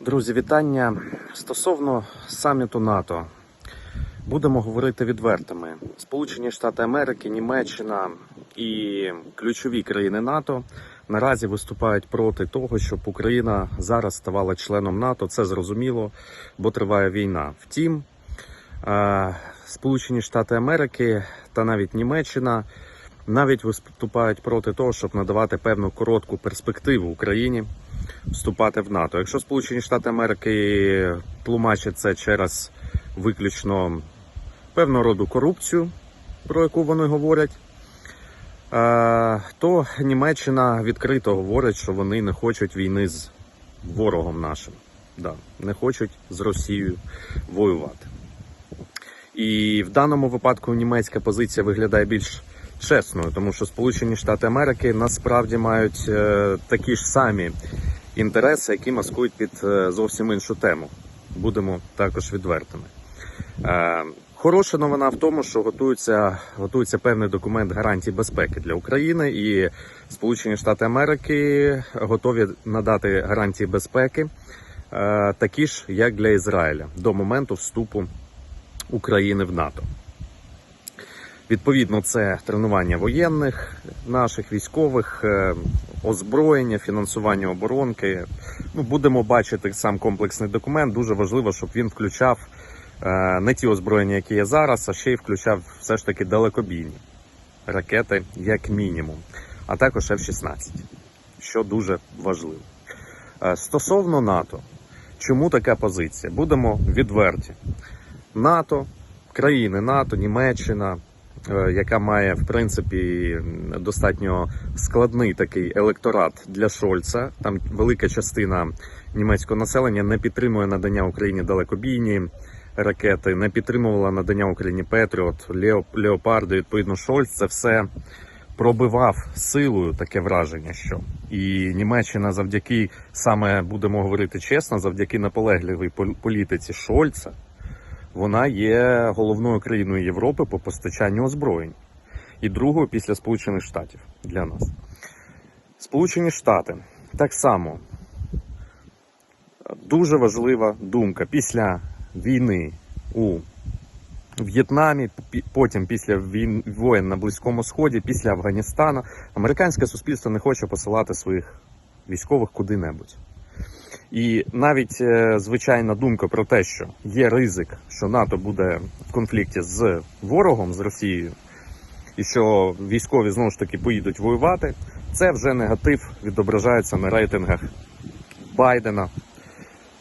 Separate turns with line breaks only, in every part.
Друзі, вітання стосовно саміту НАТО. Будемо говорити відвертими. Сполучені Штати Америки, Німеччина і ключові країни НАТО наразі виступають проти того, щоб Україна зараз ставала членом НАТО. Це зрозуміло, бо триває війна. Втім, е, Сполучені Штати Америки та навіть Німеччина навіть виступають проти того, щоб надавати певну коротку перспективу Україні вступати в НАТО. Якщо Сполучені Штати Америки тлумачать це через виключно певного роду корупцію, про яку вони говорять, е, то Німеччина відкрито говорить, що вони не хочуть війни з ворогом нашим. Да, не хочуть з Росією воювати. І в даному випадку німецька позиція виглядає більш чесною, тому що Сполучені Штати Америки насправді мають е, такі ж самі інтереси, які маскують під е, зовсім іншу тему. Будемо також відвертими. Е, Хороша новина в тому, що готується, готується певний документ гарантій безпеки для України, і Сполучені Штати Америки готові надати гарантії безпеки, е, такі ж як для Ізраїля, до моменту вступу України в НАТО. Відповідно, це тренування воєнних наших військових, е, озброєння, фінансування оборонки. Ну, будемо бачити сам комплексний документ. Дуже важливо, щоб він включав е, не ті озброєння, які є зараз, а ще й включав все ж таки далекобійні ракети, як мінімум, а також F-16, що дуже важливо. Е, Стосовно НАТО, чому така позиція? Будемо відверті. НАТО, країни НАТО, Німеччина, яка має в принципі достатньо складний такий електорат для Шольца. Там велика частина німецького населення не підтримує надання Україні далекобійні ракети, не підтримувала надання Україні Петріот, Лео, Леопарди. Відповідно, Шольц це все пробивав силою таке враження, що і Німеччина завдяки саме будемо говорити чесно, завдяки наполегливій пол- політиці Шольца вона є головною країною Європи по постачанню озброєнь і другою після Сполучених Штатів для нас. Сполучені Штати так само дуже важлива думка після війни у В'єтнамі, потім після війн воєн на Близькому Сході, після Афганістана, американське суспільство не хоче посилати своїх військових куди-небудь. І навіть е, звичайна думка про те, що є ризик, що НАТО буде в конфлікті з ворогом, з Росією, і що військові знову ж таки поїдуть воювати, це вже негатив відображається на рейтингах Байдена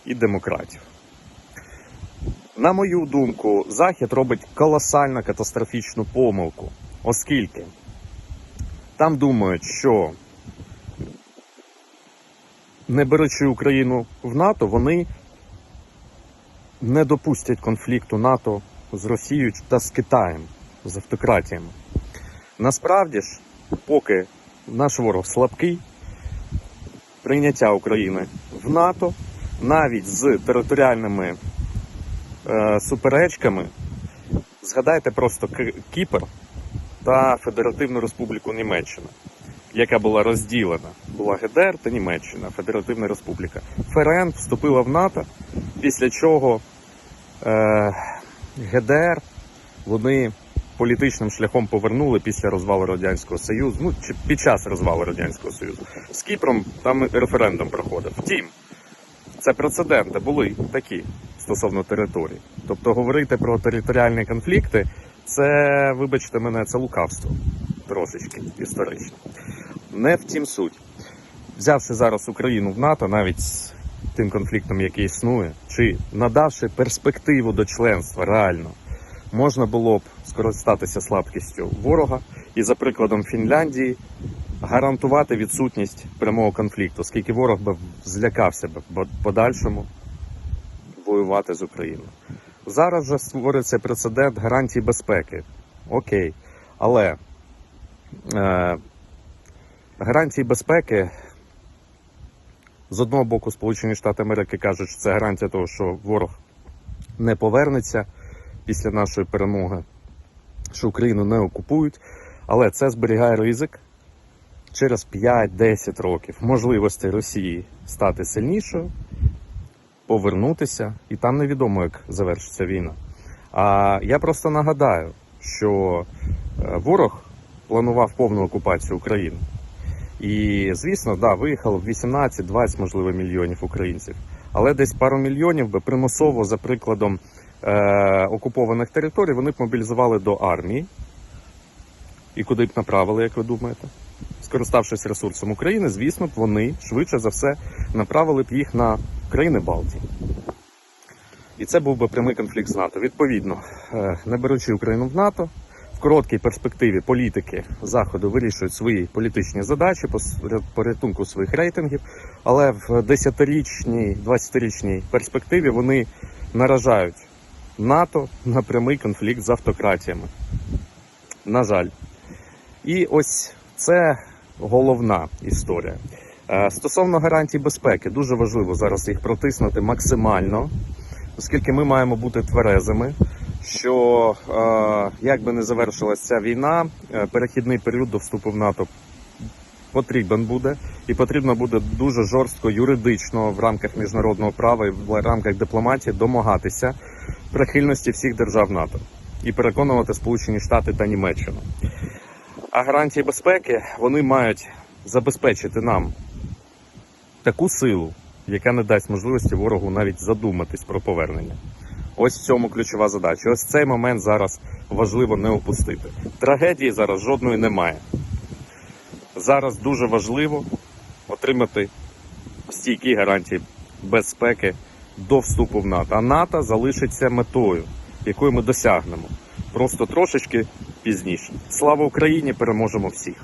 і демократів. На мою думку, Захід робить колосально катастрофічну помилку, оскільки там думають, що не беручи Україну в НАТО, вони не допустять конфлікту НАТО з Росією та з Китаєм, з автократіями. Насправді ж, поки наш ворог слабкий, прийняття України в НАТО навіть з територіальними е, суперечками, згадайте просто Кіпр та Федеративну Республіку Німеччина яка була розділена. Була ГДР та Німеччина, Федеративна Республіка. ФРН вступила в НАТО, після чого е, ГДР вони політичним шляхом повернули після розвалу Радянського Союзу, ну чи під час розвалу Радянського Союзу. З Кіпром там референдум проходив. Втім, це прецеденти були такі стосовно території. Тобто говорити про територіальні конфлікти, це, вибачте мене, це лукавство трошечки історично. Не в тім суть. Взявши зараз Україну в НАТО, навіть з тим конфліктом, який існує, чи надавши перспективу до членства реально, можна було б скористатися слабкістю ворога і, за прикладом Фінляндії, гарантувати відсутність прямого конфлікту, оскільки ворог би злякався б подальшому воювати з Україною. Зараз же створюється прецедент гарантій безпеки. Окей. Але е, гарантії безпеки з одного боку, Сполучені Штати Америки кажуть, що це гарантія того, що ворог не повернеться після нашої перемоги, що Україну не окупують, але це зберігає ризик через 5-10 років можливості Росії стати сильнішою повернутися, і там невідомо, як завершиться війна. А я просто нагадаю, що е, ворог планував повну окупацію України. І, звісно, да, виїхало 18-20, можливо, мільйонів українців. Але десь пару мільйонів би примусово, за прикладом е, окупованих територій, вони б мобілізували до армії. І куди б направили, як ви думаєте? Скориставшись ресурсом України, звісно б, вони швидше за все направили б їх на країни Балтії. І це був би прямий конфлікт з НАТО. Відповідно, е, не беручи Україну в НАТО, в короткій перспективі політики Заходу вирішують свої політичні задачі по порятунку своїх рейтингів, але в 10-річній, 20-річній перспективі вони наражають НАТО на прямий конфлікт з автократіями. На жаль. І ось це головна історія. Е, Стосовно гарантій безпеки, дуже важливо зараз їх протиснути максимально, оскільки ми маємо бути тверезими, що е, як би не завершилася ця війна, е, перехідний період до вступу в НАТО потрібен буде, і потрібно буде дуже жорстко юридично в рамках міжнародного права і в рамках дипломатії домагатися прихильності всіх держав НАТО і переконувати Сполучені Штати та Німеччину. А гарантії безпеки вони мають забезпечити нам таку силу, яка не дасть можливості ворогу навіть задуматись про повернення. Ось в цьому ключова задача. Ось цей момент зараз важливо не опустити. Трагедії зараз жодної немає. Зараз дуже важливо отримати стійкі гарантії безпеки до вступу в НАТО. А НАТО залишиться метою, якою ми досягнемо. Просто трошечки пізніше. Слава Україні! Переможемо всіх!